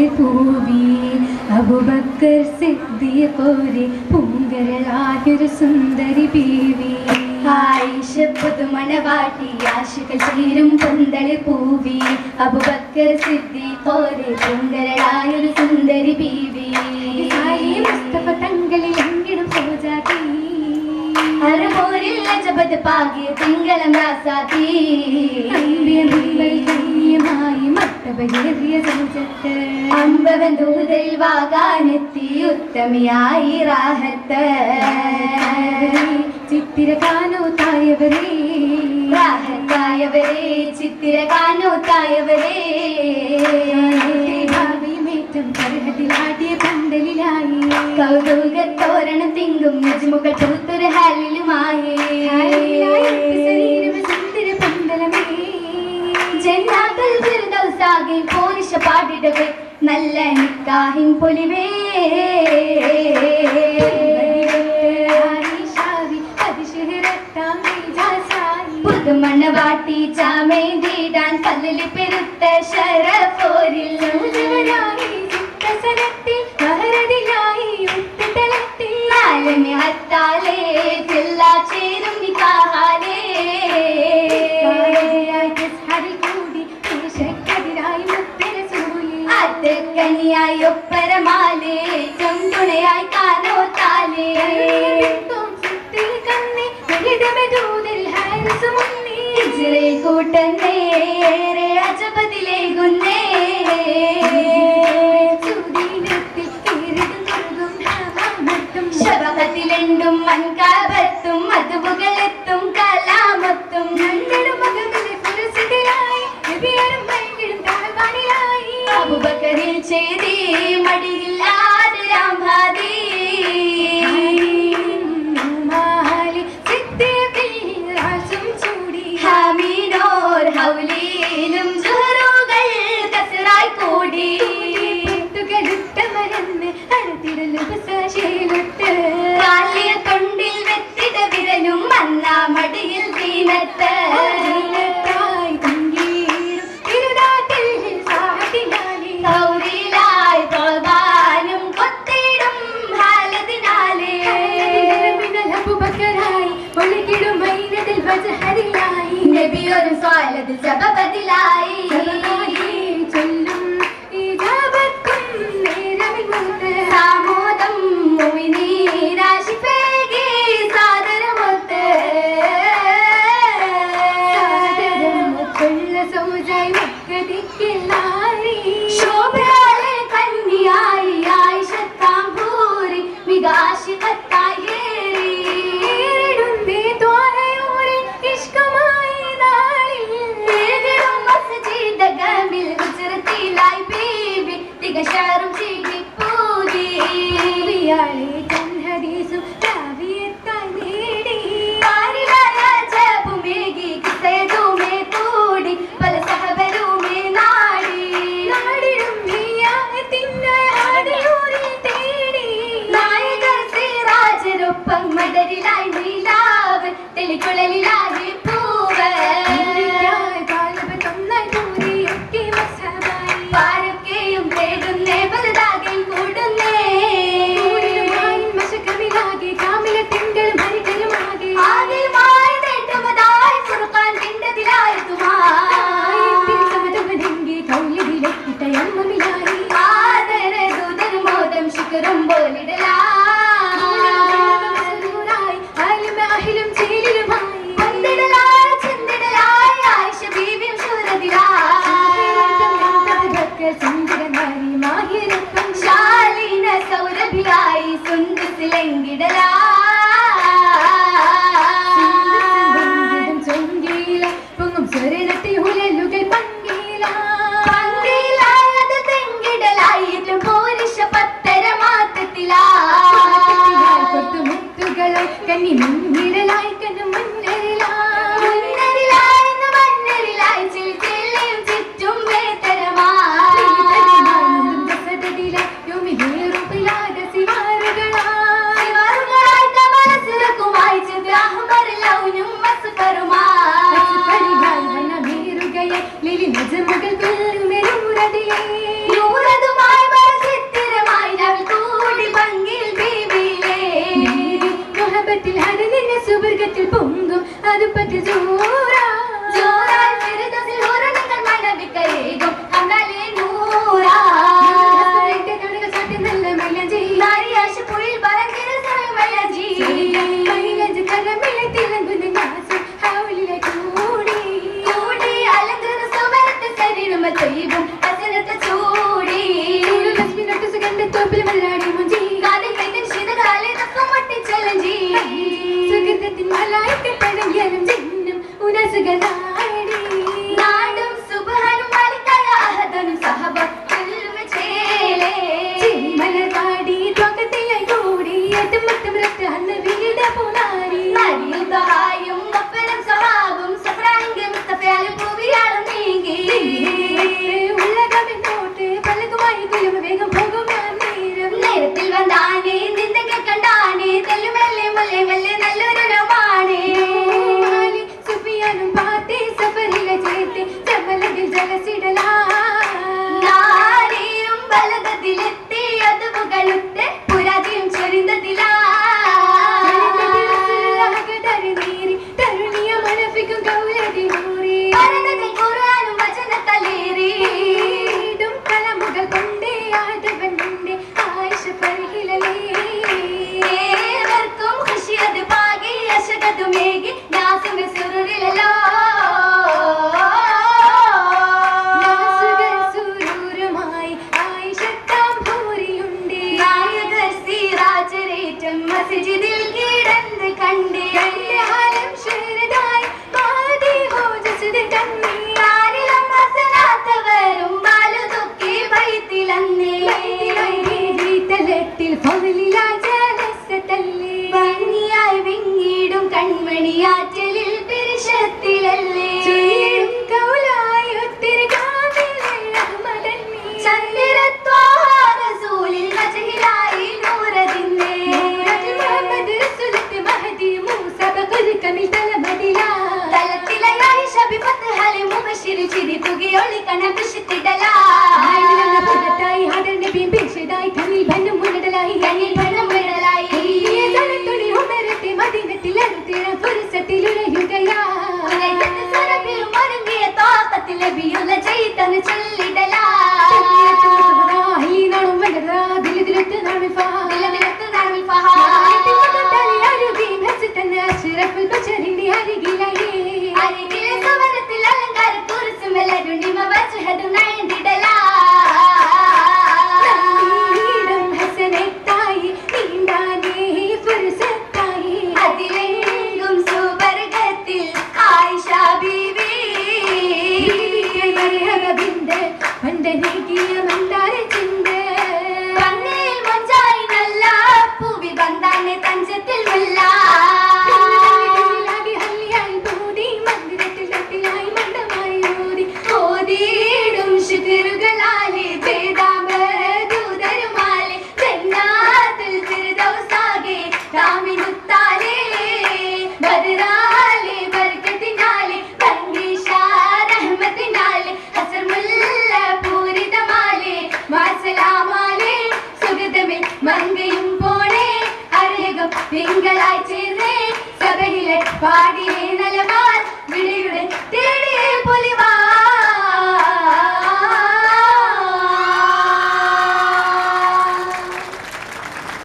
പന്തളി പൂവി അബുബക്കർ സിദ്ധിയ പോരി പൂങ്കരളായൊരു സുന്ദരി ബീവി. ആയിഷ പുതുമണവാട്ടി ആശിക ചേരും പന്തളി പൂവി അബുബക്കർ സിദ്ധി പോലെ സുന്ദരളായൊരു സുന്ദരി ബീവി. മുസ്തഫ തങ്ങളിൽ എങ്ങിടും സോജാതി അരപോരിൽ അജബത് പാകിയ തിങ്കളും രാസാത്തി ധന്യമായി മട്ടബയേറിയ സൗജത്ത് അമ്പവൻ ദൂതൽ വാകാനെത്തി ഉത്തമിയായി റാഹത്ത്. ചിത്തിര കാനോ തായവരേ റാഹത്തായവരെ ചിത്തിര കാനോത്തായവരെ കരഹത്തിലാടിയ പന്തലിലായി. കൗതുകത്തോരണം തിങ്കും നജ്മുകൾ പാടിടവേ നല്ല നിക്കാഹിൻ പൊലിവേ. മണവാട്ടി വാട്ടി ചാമേന്തിടാൻ പല്ലിൽ പെരുത്ത ശരഫോരിൽ ആലമി കൂട്ടന്നേ അജപതിലേകുന്നേ. ശബകത്തിലെണ്ടും കലാമത്തും. അബുബക്കരിൽ ചെയ്തി criteria Minas de மறிமாயிருக்கும் சாலின சௌரபியாய் சுண்டு சிலங்கிடலா कर बदजू quedar മസ്ജിദിൽ കിടന്ന് കണ്ട് എന്റെ ഹരം ഷെറുതായി പാതി ഹോജസിന് കണ്ണി ആരിലും വസനാത്തവരും ബാലുതൊക്കെ വൈത്തിലന്നേ വീട്ടലെട്ടിൽ പകലിലായി ജലസത്തല്ലേ ഭംഗിയായി വിങ്ങിടും കൺമണിയാറ്റലിൽ പിരിശത്തി മങ്കയും പോണേ അരേകം തിങ്കളായി ചേർന്നേ സഭയിലെ പാടിയേ